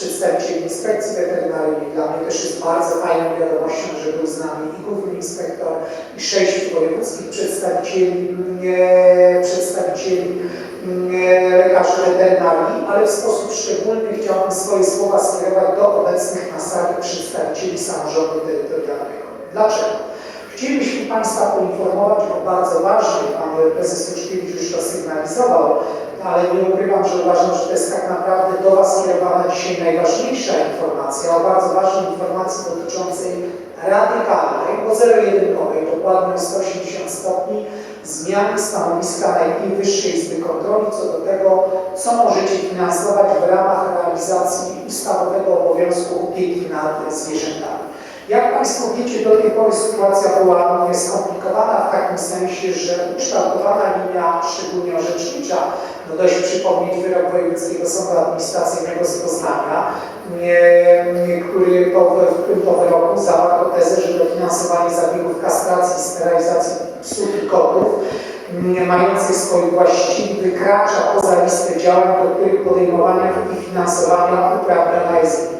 przedstawicieli inspekcji weterynaryjnej. Dla mnie też jest bardzo fajną wiadomością, że był z nami i główny inspektor, i sześciu wojewódzkich przedstawicieli, e, przedstawicieli lekarzy weterynarii, ale w sposób szczególny chciałbym swoje słowa skierować do obecnych na sali przedstawicieli samorządu terytorialnego. Dlaczego? Chcielibyśmy Państwa poinformować o bardzo ważnej, Pan Prezes Juszkiewicz już to sygnalizował, ale nie ukrywam, że uważam, że to jest tak naprawdę do Was skierowana dzisiaj najważniejsza informacja, o bardzo ważnej informacji dotyczącej radykalnej, bo zero-jedynkowej, dokładnie o 180 stopni, zmiany stanowiska Najwyższej Izby Kontroli co do tego, co możecie finansować w ramach realizacji ustawowego obowiązku opieki nad zwierzętami. Jak Państwo wiecie, do tej pory sytuacja była skomplikowana w takim sensie, że ukształtowana linia, szczególnie orzecznicza, no dość przypomnieć wyrok Wojewódzkiego Sądu Administracyjnego z Poznania, który po, w którym wyroku zawarł tezę, że dofinansowanie zabiegów kastracji i sterylizacji psów i kotów mających swoich właścicieli wykracza poza listę działań, do których podejmowania i finansowania uprawniona jest.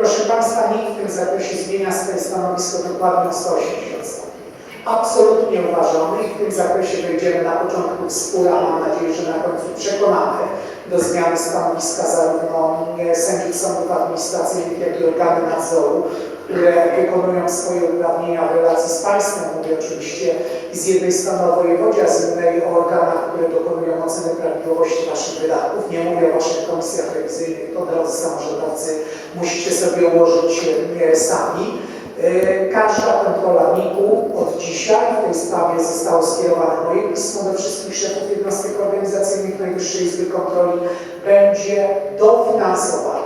Proszę Państwa, nikt w tym zakresie zmienia swoje stanowisko dokładnie o 180 stopni. Absolutnie uważamy i w tym zakresie będziemy na początku wspólnie, a mam nadzieję, że na końcu przekonamy do zmiany stanowiska zarówno sędziów sądów administracyjnych, jak i organy nadzoru, które wykonują swoje uprawnienia w relacji z państwem. Mówię oczywiście z jednej strony o wojewodzie, a z innej o organach, które dokonują oceny prawidłowości Waszych wydatków. Nie mówię o Waszych komisjach rewizyjnych, to drodzy samorządowcy musicie sobie ułożyć e, sami. E, Każda kontrola NIK-u od dzisiaj w tej sprawie zostało skierowane moje pismo do wszystkich szefów jednostek organizacyjnych Najwyższej Izby Kontroli będzie dofinansowane,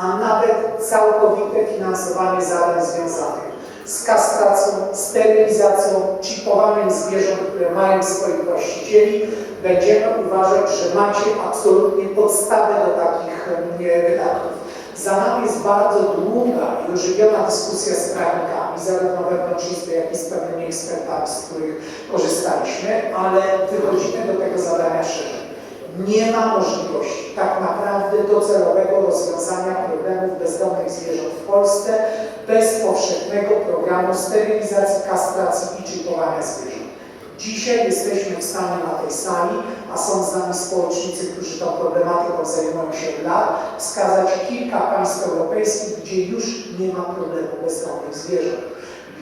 a nawet całkowite finansowanie zadań związanych z kastracją, sterylizacją, chipowaniem zwierząt, które mają swoich właścicieli. Będziemy uważać, że macie absolutnie podstawę do takich e, wydatków. Za nami jest bardzo długa i ożywiona dyskusja z prawnikami, zarówno wewnątrz Izby, jak i z pewnymi ekspertami, z których korzystaliśmy, ale wychodzimy do tego zadania szerzej. Nie ma możliwości tak naprawdę docelowego rozwiązania problemów bezdomnych zwierząt w Polsce bez powszechnego programu sterylizacji, kastracji i chipowania zwierząt. Dzisiaj jesteśmy w stanie na tej sali, a są z nami społecznicy, którzy tą problematyką zajmują się od lat, wskazać kilka państw europejskich, gdzie już nie ma problemu bezdomnych zwierząt.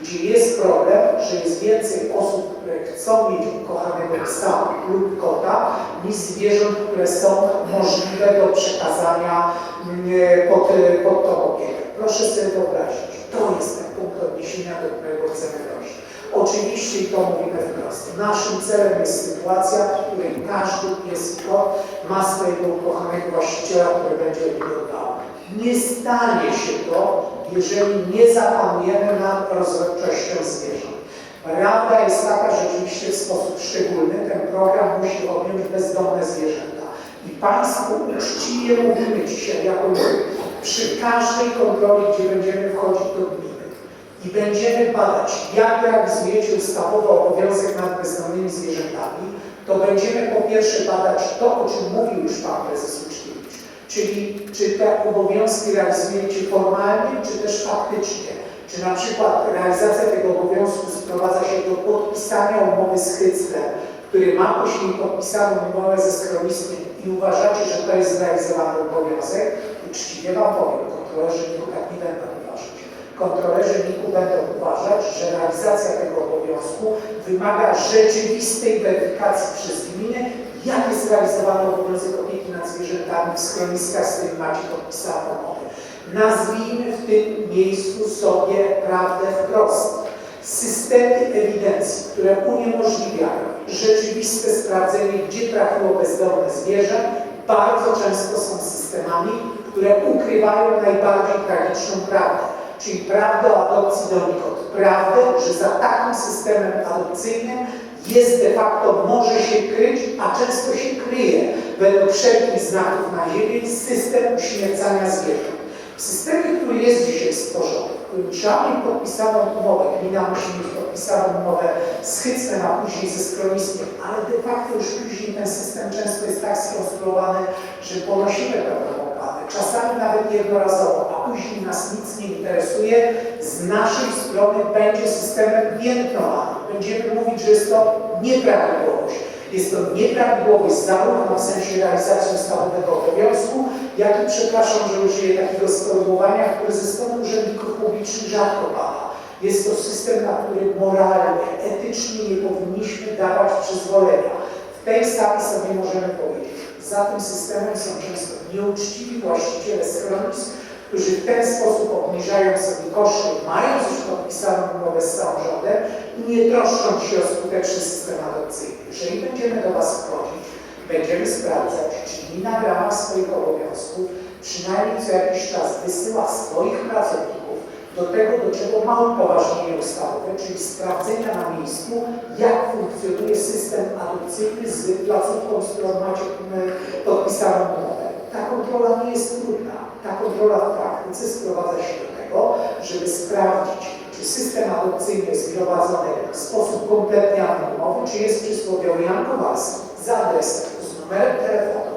Gdzie jest problem, że jest więcej osób, które chcą mieć ukochanego psa lub kota, niż zwierząt, które są możliwe do przekazania mm, pod, pod tą opiekę. Proszę sobie wyobrazić, to jest ten punkt odniesienia, do którego chcemy dojść. Oczywiście, i to mówimy wprost, naszym celem jest sytuacja, w której każdy pies ma swojego ukochanego właściciela, który będzie o niego dbał. Nie stanie się to, jeżeli nie zapanujemy nad rozrodczością zwierząt. Prawda jest taka, że rzeczywiście w sposób szczególny ten program musi objąć bezdomne zwierzęta. I Państwu uczciwie mówimy dzisiaj, jako my, przy każdej kontroli, gdzie będziemy wchodzić do gminy, i będziemy badać, jak realizujecie ustawowy obowiązek nad bezdomnymi zwierzętami, to będziemy po pierwsze badać to, o czym mówił już Pan Prezes czyli czy te obowiązki realizujecie formalnie, czy też faktycznie. Czy na przykład realizacja tego obowiązku sprowadza się do podpisania umowy z Hyclem, który ma później podpisaną umowę ze schroniskiem i uważacie, że to jest zrealizowany obowiązek, uczciwie Wam powiem, kontrolerzy NIK tak nie będą uważać. Kontrolerzy NIK będą uważać, że realizacja tego obowiązku wymaga rzeczywistej weryfikacji przez gminę, jak jest realizowany obowiązek opieki nad zwierzętami w schroniskach, z którymi macie podpisaną umowę. Nazwijmy w tym miejscu sobie prawdę wprost. Systemy ewidencji, które uniemożliwiają rzeczywiste sprawdzenie, gdzie trafiło bezdomne zwierzę, bardzo często są systemami, które ukrywają najbardziej tragiczną prawdę, czyli prawdę o adopcji donikąd. Prawdę, że za takim systemem adopcyjnym jest de facto, może się kryć, a często się kryje według wszelkich znaków na ziemi system uśmiercania zwierząt. W systemie, który jest dzisiaj stworzony, w którym trzeba mieć podpisaną umowę, gmina musi mieć podpisaną umowę z Hycnem, a później ze schroniskiem, ale de facto już później ten system często jest tak skonstruowany, że ponosimy pewną czasami nawet jednorazowo, a później nas nic nie interesuje, z naszej strony będzie systemem piętnowanym. Będziemy mówić, że jest to nieprawidłowość. Jest to nieprawidłowość zarówno w sensie realizacji ustawowego obowiązku, jak i, przepraszam, że użyję takiego sformułowania, które ze strony urzędników publicznych rzadko pada. Jest to system, na który moralnie, etycznie nie powinniśmy dawać przyzwolenia. W tej sali sobie możemy powiedzieć, za tym systemem są często nieuczciwi właściciele schronisk, którzy w ten sposób obniżają sobie koszty, mając już podpisaną umowę z samorządem i nie troszcząc się o skuteczny system adopcyjny. Jeżeli będziemy do Was wchodzić, będziemy sprawdzać, czy gmina w ramach swoich obowiązków przynajmniej co jakiś czas wysyła swoich pracowników do tego, do czego ma upoważnienie ustawowe, czyli sprawdzenia na miejscu, jak funkcjonuje adopcyjny z placówką, z którą macie podpisaną umowę. Ta kontrola nie jest trudna. Ta kontrola w praktyce sprowadza się do tego, żeby sprawdzić, czy system adopcyjny jest prowadzony w sposób kompletnie anonimowy, czy jest przysłowiowy Jan Kowalski z adresem, z numerem telefonu,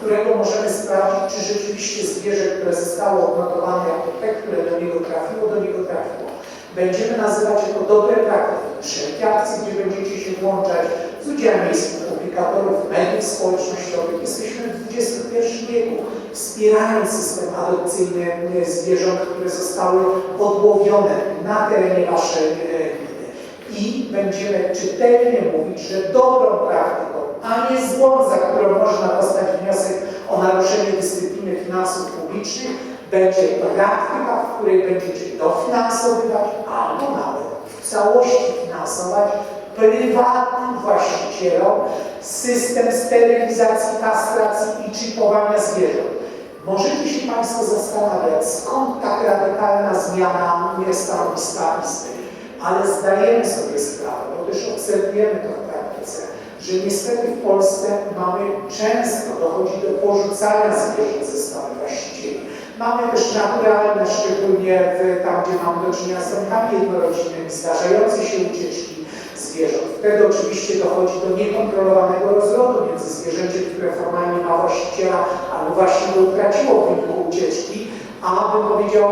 którego możemy sprawdzić, czy rzeczywiście zwierzę, które zostało odnotowane jako te, które do niego trafiło, do niego trafiło. Będziemy nazywać jako dobre praktyki wszelkie akcje, gdzie będziecie się włączać z udziałem miejskich publikatorów, mediów społecznościowych. Jesteśmy w XXI wieku, wspierając system adopcyjny e, zwierząt, które zostały odłowione na terenie Waszej e, gminy. I będziemy czytelnie mówić, że dobrą praktyką, a nie złą, za którą można dostać wniosek o naruszenie dyscypliny finansów publicznych, będzie praktyka, w której będziecie dofinansowywać albo nawet w całości finansować prywatnym właścicielom system sterylizacji, kastracji i czipowania zwierząt. Możecie się Państwo zastanawiać, skąd tak radykalna zmiana stanowiska Izby, ale zdajemy sobie sprawę, bo też obserwujemy to w praktyce, że niestety w Polsce mamy często dochodzi do porzucania zwierząt ze strony właścicieli. Mamy też naturalne, szczególnie w, tam, gdzie mamy do czynienia z domkami jednorodzinnymi, zdarzające się ucieczki zwierząt. Wtedy oczywiście dochodzi do niekontrolowanego rozrodu między zwierzęciem, które formalnie ma właściciela, albo właśnie go utraciło w wyniku ucieczki, a bym powiedział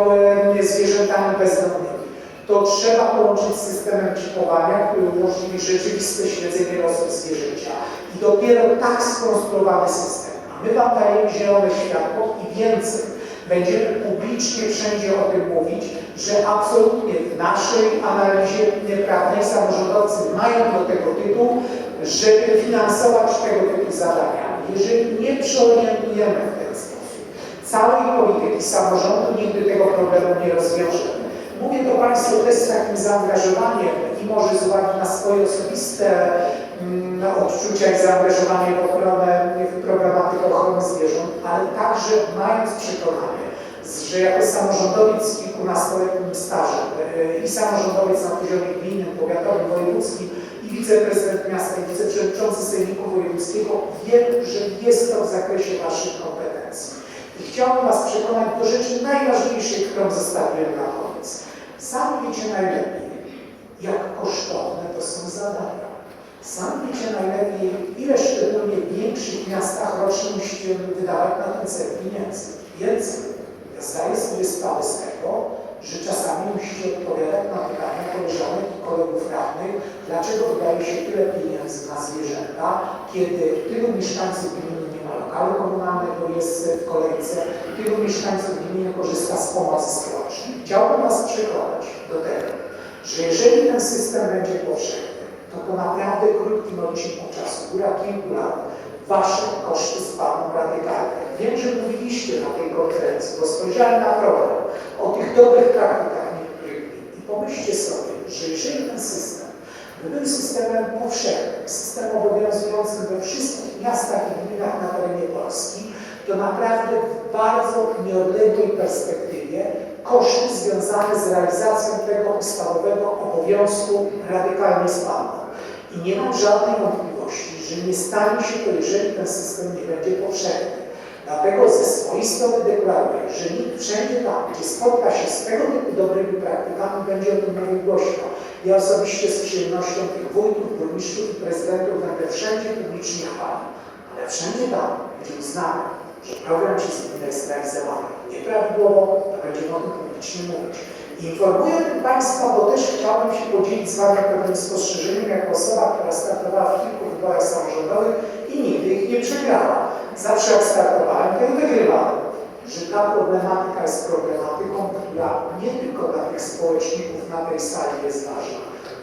e, zwierzętami bezdomnymi. To trzeba połączyć z systemem czipowania, który umożliwi rzeczywiste śledzenie losu zwierzęcia. I dopiero tak skonstruowany system, a my Wam dajemy zielone światło i więcej. Będziemy publicznie wszędzie o tym mówić, że absolutnie w naszej analizie prawnej samorządowcy mają do tego tytuł, żeby finansować tego typu zadania. Jeżeli nie przeorientujemy w ten sposób całej polityki samorządu, nigdy tego problemu nie rozwiążemy. Mówię to Państwu też z takim zaangażowaniem i może z uwagi na swoje osobiste mm, odczucia i zaangażowanie w ochronę, w problematykę ochrony zwierząt, ale także mając przekonanie, że jako samorządowiec kilkunastoletnim stażem e, i samorządowiec na poziomie gminnym, powiatowym, wojewódzkim i wiceprezydent miasta i wiceprzewodniczący Sejmiku Wojewódzkiego wiem, że jest to w zakresie Waszych kompetencji. I chciałbym Was przekonać do rzeczy najważniejszej, którą zostawiłem na koniec. Sami wiecie najlepiej, jak kosztowne to są zadania. Sami wiecie najlepiej, ile szczególnie w większych miastach rocznie musicie wydawać na ten cel pieniędzy. Więcej. Ja zdaję sobie sprawę z tego, że czasami musicie odpowiadać na pytania koleżanek i kolegów radnych, dlaczego wydaje się tyle pieniędzy na zwierzęta, kiedy tylu mieszkańców gminy nie ma lokalu komunalnego, jest w kolejce, tylu mieszkańców gminy korzysta z pomocy społecznej. Chciałbym Was przekonać do tego, że jeżeli ten system będzie powszechny, to po naprawdę krótkim odcinku czasu, góra kilku lat, Wasze koszty spadną radykalnie. Wiem, że mówiliście na tej konferencji, bo spojrzałem na program o tych dobrych praktykach niektórych i pomyślcie sobie, że jeżeli ten system by był systemem powszechnym, systemem obowiązującym we wszystkich miastach i gminach na terenie Polski, to naprawdę w bardzo nieodległej perspektywie koszty związane z realizacją tego ustawowego obowiązku radykalnie spadną. I nie mam żadnej wątpliwości, że nie stanie się to, jeżeli ten system nie będzie powszechny. Dlatego ze swojej strony deklaruję, że nikt wszędzie tam, gdzie spotka się z tego typu dobrymi praktykami, będzie o tym mówił głośno. Ja osobiście z przyjemnością tych wójtów, burmistrzów i prezydentów będę wszędzie publicznie chwalił. Ale wszędzie tam, gdzie uznamy, że program jest realizowany nieprawidłowo, to będziemy o tym publicznie mówić. Informuję Państwa, bo też chciałbym się podzielić z Wami pewnym spostrzeżeniem jako osoba, która startowała w kilku wyborach samorządowych i nigdy ich nie przegrała. Zawsze jak startowałem, to wygrywałem. Że ta problematyka jest problematyką, która nie tylko dla tych społeczników na tej sali jest ważna.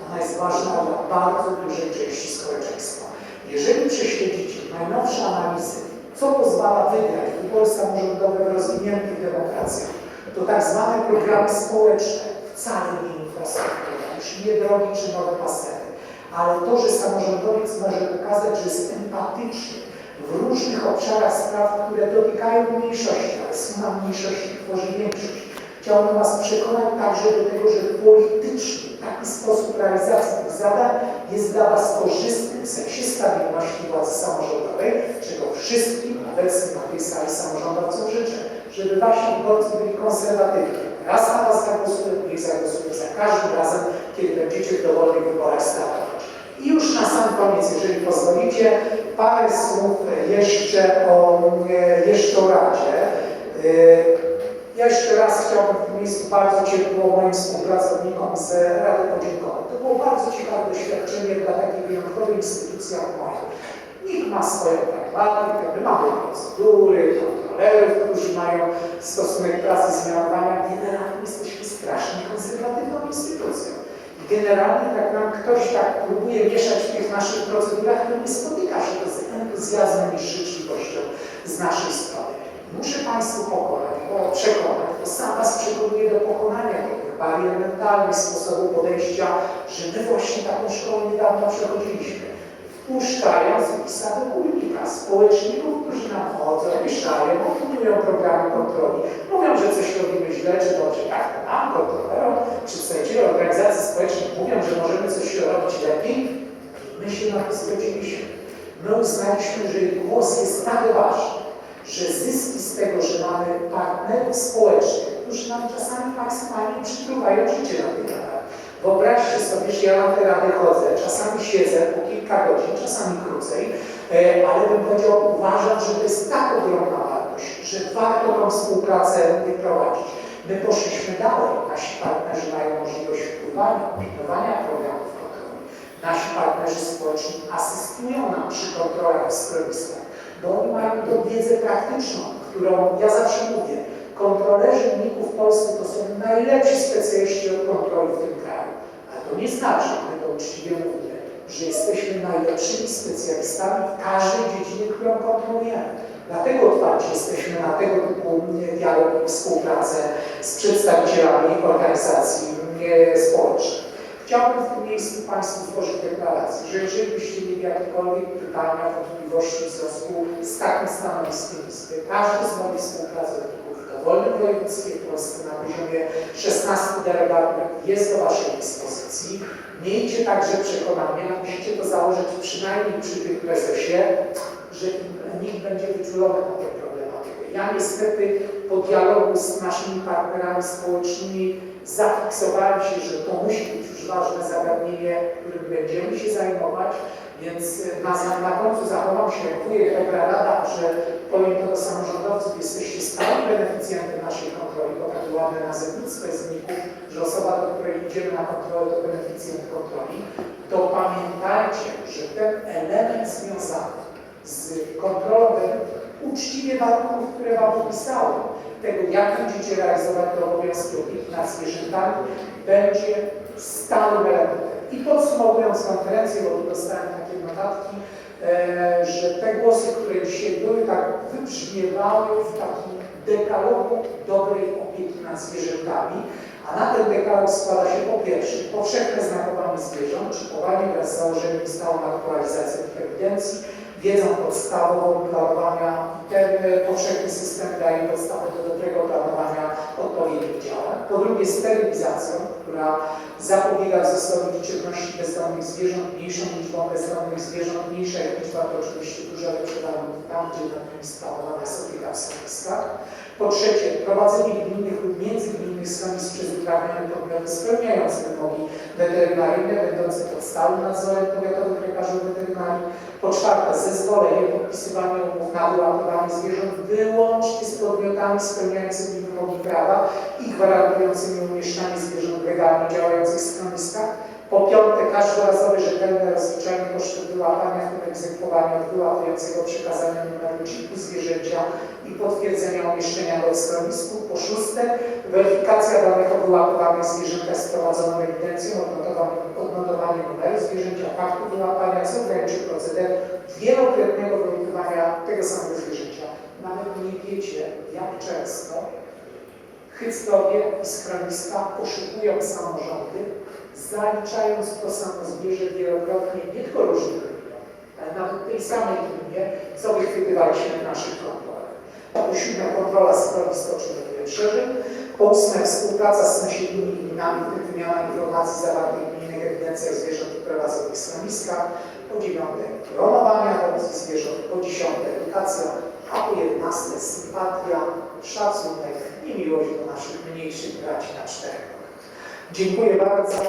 Ona jest ważna dla bardzo dużej części społeczeństwa. Jeżeli prześledzicie najnowsze analizy, co pozwala wygrać wybory samorządowe w rozwiniętych demokracjach, to tak zwane programy społeczne, wcale nie infrastruktura, już nie drogi czy nowe pasety, ale to, że samorządowiec może pokazać, że jest empatyczny w różnych obszarach spraw, które dotykają mniejszości, ale suma mniejszości tworzy większość. Chciałbym Was przekonać także do tego, że polityczny taki sposób realizacji tych zadań jest dla Was korzystny w sensie stabilności władzy samorządowej, czego wszystkim obecnym na tej sali samorządowcom życzę, żeby Wasi wyborcy byli konserwatywni. Raz na Was zagłosują, drugi zagłosują za każdym razem, kiedy będziecie w dowolnych wyborach startować. I już na sam koniec, jeżeli pozwolicie, parę słów jeszcze o, e, jeszcze o Radzie. E, Ja jeszcze raz chciałbym w tym miejscu bardzo ciepło moim współpracownikom z Rady podziękować. To było bardzo ciekawe doświadczenie dla takiej wyjątkowej instytucji jak moja. Nikt ma swoją pragmatykę, my mamy procedury, kontrolerów, którzy mają stosunek pracy zmianowania. Generalnie jesteśmy strasznie konserwatywną instytucją. I generalnie tak nam ktoś tak próbuje mieszać w tych naszych procedurach, to nie spotyka się to z entuzjazmem i życzliwością z naszej strony. Muszę Państwu pokonać, bo przekonać, bo sam Was przekonuję do pokonania tych barier mentalnych, sposobu podejścia, że my właśnie taką szkołę niedawno przechodziliśmy. Wpuszczając pisane kulnika, społeczników, którzy nam chodzą, mieszają, opiniują programy kontroli, mówią, że coś robimy źle, czy dobrze. Tak, to nam, kontrolerom, przedstawiciele organizacji społecznych mówią, że możemy coś robić lepiej. My się na to zgodziliśmy. My uznaliśmy, że głos jest tak ważny, że zyski z tego, że mamy partnerów społecznych, którzy nam czasami maksymalnie przytruwają życie na tych. Wyobraźcie sobie, że ja na te rady chodzę, czasami siedzę po kilka godzin, czasami krócej, e, ale bym powiedział, uważam, że to jest tak ogromna wartość, że warto tą współpracę prowadzić. My poszliśmy dalej, nasi partnerzy mają możliwość wpływania, opinowania programów kontroli. Nasi partnerzy społeczni asystują nam przy kontrolach w sklepiskach bo oni mają tą wiedzę praktyczną, którą ja zawsze mówię, kontrolerzy uników w Polsce to są najlepsi specjaliści od kontroli w tym kraju. Ale to nie znaczy, my to uczciwie mówię, że jesteśmy najlepszymi specjalistami w każdej dziedzinie, którą kontrolujemy. Dlatego otwarci jesteśmy na tego typu dialog i współpracę z przedstawicielami organizacji e, społecznych. Chciałbym w tym miejscu Państwu złożyć deklarację, że jeżeli byście mieli jakiekolwiek pytania, wątpliwości w związku z takim stanowiskiem każdy z moich współpracowników w dowolnym województwie w Polsce na poziomie 16 delegatów jest do Waszej dyspozycji. Miejcie także przekonanie, musicie to założyć przynajmniej przy tym prezesie, że nikt będzie wyczulony na tę problematykę. Ja niestety po dialogu z naszymi partnerami społecznymi zafiksowałem się, że to musi być już ważne zagadnienie, którym będziemy się zajmować, więc na, na końcu zachowam się wujek dobra rada, że powiem do samorządowców, jesteście stałym beneficjentem naszej kontroli, bo tak ładne nazewnictwo jest wyników, że osoba, do której idziemy na kontrolę, to beneficjent kontroli, to pamiętajcie, że ten element związany z kontrolą uczciwie warunków, które Wam opisałem, tego, jak będziecie realizować te obowiązki nad zwierzętami, będzie stałym elementem. I podsumowując konferencję, bo tu dostałem takie notatki, e, że te głosy, które dzisiaj były, tak wybrzmiewały w takim dekalogu dobrej opieki nad zwierzętami, a na ten dekalog składa się po pierwsze powszechne znakowanie zwierząt, czypowanie wraz z założeniem stałą aktualizacją ich ewidencji, wiedzą podstawową planowania i ten e, powszechny system daje podstawę do dobrego planowania odpowiednich działań. Po drugie sterylizacją, która zapobiega wzrostowi liczebności bezdomnych zwierząt, mniejszą liczbą bezdomnych zwierząt, mniejsza liczba to oczywiście lepsze warunki tam, gdzie nimi sprawowana jest opieka schroniskach. Po trzecie, prowadzenie gminnych lub międzygminnych przez uprawnione podmioty spełniające wymogi weterynaryjne, będące pod stałym nadzorem powiatowych lekarzy weterynarii. Po czwarte, zezwolenie podpisywania umów na wyłapywanie zwierząt wyłącznie z podmiotami spełniającymi wymogi prawa i gwarantującymi umieszczanie zwierząt w legalnie działających schroniskach. Po piąte, każdorazowe rzetelne rozliczanie kosztów wyłapania, w tym egzekwowanie od wyłapującego przekazania numeru chipu zwierzęcia i potwierdzenia umieszczenia go w schronisku. Po szóste, weryfikacja danych o wyłapywanych zwierzętach z prowadzoną ewidencją, odnotowanie, numeru zwierzęcia, faktu wyłapania, co ograniczy proceder wielokrotnego wyłapywania tego samego zwierzęcia. Nawet nie wiecie, jak często hyclowie i schroniska poszukują samorządy, zaliczając to samo zwierzę wielokrotnie, nie tylko różnych gminach, ale nawet tej samej gminie, co wychwytywaliśmy w naszych kontrolach. Po siódme, kontrola schronisk otrzymuje szerzej. Po ósme, współpraca z sąsiednimi gminami, w tym wymiana informacji zawartych w gminnych ewidencjach zwierząt prowadzonych schroniskach. Po dziewiąte, promowanie adopcji zwierząt. Po dziesiąte, edukacja. A po jedenaste, sympatia, szacunek i miłość do naszych mniejszych braci na czterech. Dziękuję bardzo.